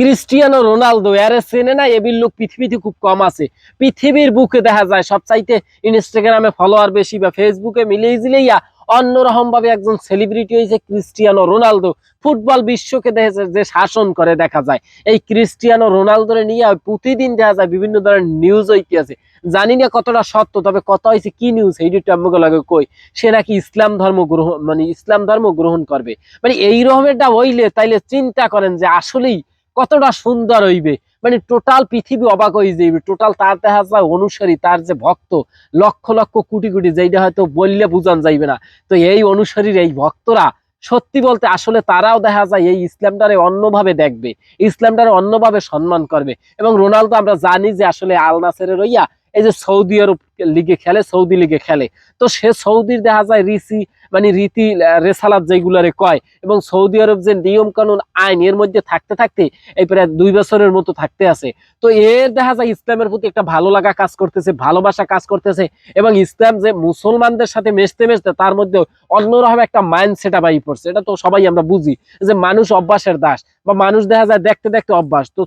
Cristiano Ronaldo, এর চেনে না এবির লোক পৃথিবীতে খুব কম আছে। পৃথিবীর বুকে দেখা যায় সবচাইতে ইনস্টাগ্রামে ফলোয়ার বেশি বা ফেসবুকে মিলিয়ে দিলেইয়া অন্যরকম ভাবে একজন সেলিব্রিটি হয়েছে ক্রিস্টিয়ানো রোনালদো। ফুটবল বিশ্বকে দেখেছে যে শাসন করে দেখা যায়। এই ক্রিস্টিয়ানো রোনালদোরে নিয়ে প্রতিদিন দেখা যায় বিভিন্ন ধরনের নিউজ হইতে আছে। জানি না কতটা সত্য, তবে কত হয়েছে কি নিউজ এই দুটো আমাকে লাগে কই? সে নাকি ইসলাম ধর্ম গ্রহণ মানে ইসলাম ধর্ম গ্রহণ করবে। মানে এই রকমেরটা হইলে তাইলে চিন্তা করেন যে আসলেই কতটা সুন্দর হইবে। মানে টোটাল পৃথিবী অবাক হয়ে যাইবে। টোটাল তার দেখা যায় অনুসারী, তার যে ভক্ত, লক্ষ লক্ষ কোটি কোটি যেটা হয়তো বললে বুঝান যাইবে না। তো এই অনুসারীর এই ভক্তরা, সত্যি বলতে আসলে তারাও দেখা যায় এই ইসলামটারে অন্যভাবে দেখবে। ইসলামটারে অন্যভাবে সম্মান করবে। এবং রোনালদো, আমরা জানি যে আসলে আল নাসেরের রইয়া এই যে সৌদি আরব লিগে খেলে, সৌদি লিগে খেলে। তো সে সৌদির দেখা যায় রিসি মানে রীতি রেসালাত যেগুলারে কয় এবং সৌদি আরব যে নিয়ম কানুন আইন, এর মধ্যে থাকতে থাকতে এই প্রায় দুই বছরের মতো থাকতে আছে। তো এর দেখা যায় ইসলামের প্রতি একটা ভালো লাগা কাজ করতেছে, ভালোবাসা কাজ করতেছে এবং ইসলাম যে মুসলমানদের সাথে মেশতে মেশতে তার মধ্যে অন্যরকম একটা মাইন্ড সেট আপ পড়ছে। এটা তো সবাই আমরা বুঝি যে মানুষ অভ্যাসের দাস বা মানুষ দেখা যায় দেখতে দেখতে অভ্যাস। তো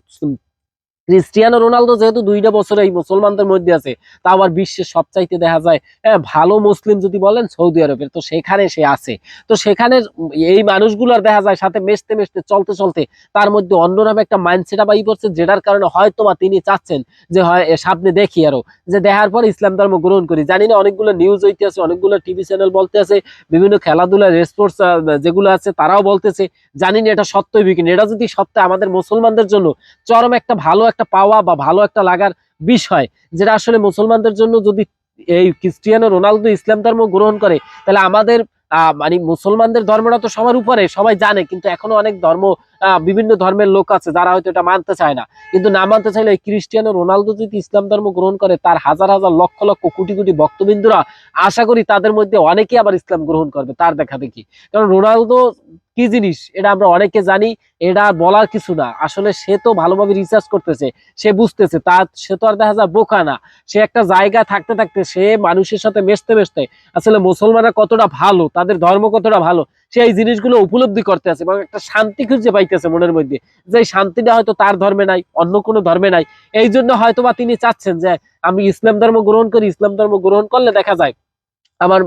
ক্রিস্টিয়ানো রোনালদো যেহেতু দুইটা বছর এই মুসলমানদের মধ্যে আছে তা আবার বিশ্বের সবচাইতে দেখা যায় হ্যাঁ, ভালো মুসলিম যদি বলেন সৌদি আরবের তো সেখানে সে আছে। তো সেখানে এই মানুষগুলোর দেখা যায় সাথে মেশতে মেশতে চলতে চলতে তার মধ্যে অন্যরকম একটা মাইন্ডসেট আবাই পড়ছে যেটার কারণে হয়তো বা তিনি চাচ্ছেন যে হয় সামনে দেখি আরও। যে দেখার পর ইসলাম ধর্ম গ্রহণ করি। জানি না অনেকগুলো নিউজ হইতে আছে অনেকগুলো টিভি চ্যানেল বলতে আছে বিভিন্ন খেলাধুলা স্পোর্টস যেগুলো আছে তারাও বলতেছে। জানি না এটা সত্যই হইবে কিনা। এটা যদি সত্য আমাদের মুসলমানদের জন্য চরম একটা ভালো একটা পাওয়া বা ভালো একটা লাগার বিষয়, যেটা আসলে মুসলমানদের জন্য যদি এই ক্রিস্টিয়ানো রোনালদো ইসলাম ধর্ম গ্রহণ করে, তাহলে আমাদের মানে মুসলমানদের ধর্মটা তো সবার উপরে, সবাই জানে, কিন্তু এখনও অনেক ধর্ম বিভিন্ন ধর্মের লোক আছে যারা হয়তো এটা মানতে চায় না। কিন্তু না মানতে চাইলে ক্রিস্টিয়ানো রোনালদো যদি ইসলাম ধর্ম গ্রহণ করে, তার হাজার হাজার লক্ষ লক্ষ কোটি কোটি ভক্তবিন্দুরা, আশা করি তাদের মধ্যে অনেকেই আবার ইসলাম গ্রহণ করবে, তার দেখা দেখি। কারণ রোনালদো কি জিনিস? এটা আমরা অনেকে জানি, এটা বলার কিছু না। আসলে সে তো ভালোভাবে রিসার্চ করতেছে, সে বুঝতেছে, তার, সে তো আর দেখা যায় বোকা না। সে একটা জায়গায় থাকতে থাকতে সে মানুষের সাথে মেশতে মেশতে, আসলে মুসলমানরা কতটা ভালো, তাদের ধর্ম কতটা ভালো, সে এই জিনিসগুলো উপলব্ধি করতে আছে এবং একটা শান্তি খুঁজে পাইতেছে মনের মধ্যে যে শান্তিটা হয়তো তার ধর্মে নাই, অন্য কোনো ধর্মে নাই। এই জন্য হয়তো বা তিনি চাচ্ছেন যে, আমি ইসলাম ধর্ম গ্রহণ করি, ইসলাম ধর্ম গ্রহণ করলে দেখা যায়, আমার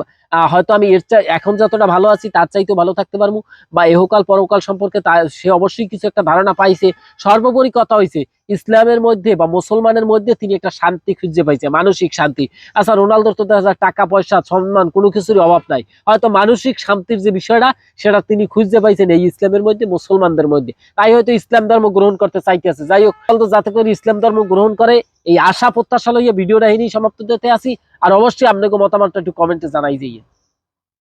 হয়তো আমি এর চাই এখন যতটা ভালো আছি, তার চাইতেও ভালো থাকতে পারব। বা এহকাল, পরকাল সম্পর্কে তা সে অবশ্যই কিছু একটা ধারণা পাইছে। সর্বোপরি কথা হয়েছে ইসলামের মধ্যে বা মুসলমানের মধ্যে তিনি একটা শান্তি খুঁজে পাইছে, মানসিক শান্তি। আচ্ছা রোনালদোর তো দেখা টাকা, পয়সা, সম্মান, কোনো কিছুরই অভাব নাই। হয়তো মানসিক শান্তির যে বিষয়টা, সেটা তিনি খুঁজে পাইছেন এই ইসলামের মধ্যে, মুসলমানদের মধ্যে। তাই হয়তো ইসলাম ধর্ম গ্রহণ করতে চাইতেছে। যাই হোক, রোনালদো যাতে করে ইসলাম ধর্ম গ্রহণ করে, এই আশা প্রত্যাশা লইয়া ভিডিওটা এনেই সমাপ্ত দিতে আসি। আর অবশ্যই আপনাকে মতামতটা একটু কমেন্টে জানাই যাইয়ে